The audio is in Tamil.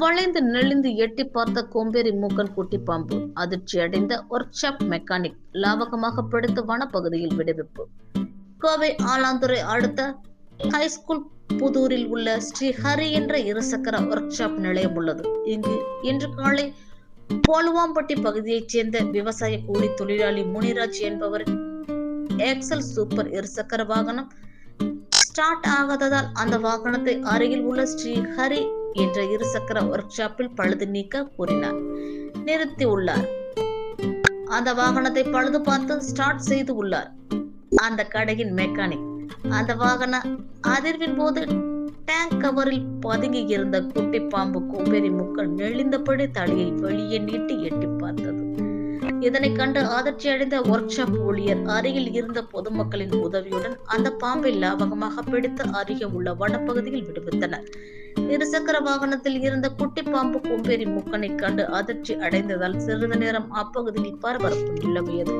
வளைந்து நெளிந்து எட்டி பார்த்த கோம்பேரி மூக்கன் குட்டி பாம்பு அதிர்ச்சி அடைந்த ஒர்க் ஷாப் மெக்கானிக் லாவகமாக பிடித்து வனப்பகுதியில் விடுவிப்பு. கோவை ஆலாந்துறை அடுத்த ஹைஸ்கூல் புதூரில் உள்ள ஸ்ரீ ஹரி என்ற இருசக்கர ஒர்க் ஷாப் நிலையம் உள்ளது. இங்கு இன்று காலை போலுவாம்பட்டி பகுதியைச் சேர்ந்த விவசாய கூலி தொழிலாளி முனிராஜ் என்பவரின் எக்ஸல் சூப்பர் இருசக்கர வாகனம் ஸ்டார்ட் ஆகாததால் அந்த வாகனத்தை அருகில் உள்ள ஸ்ரீ ஹரி என்ற இருசக்கர ஒர்க் ஷாப்பில் பழுது நீக்க கூறினார். நிறுத்தி உள்ளார். அந்த வாகனத்தை பழுது பார்த்து ஸ்டார்ட் செய்து உள்ளார். அந்த கடையின் மெக்கானிக் அந்த வாகன அதிர்வின் போது டேங்க் கவரில் பதுங்கி இருந்த குட்டி பாம்பு கோம்பேரி முக்கள் நெளிந்தபடி தலையை வெளியே நீட்டி எட்டி பார்த்தது. இதனை கண்டு அதிர்ச்சி அடைந்த ஒர்க் ஷாப் ஊழியர் அருகில் இருந்த பொதுமக்களின் உதவியுடன் அந்த பாம்பை லாபகமாக பிடித்து அருகே உள்ள வனப்பகுதியில் விடுவித்தனர். இருசக்கர வாகனத்தில் இருந்த குட்டி பாம்பு கொம்பேறி முக்கனை கண்டு அதிர்ச்சி அடைந்ததால் சிறிது நேரம் அப்பகுதியில் பரபரப்பு நிலவியது.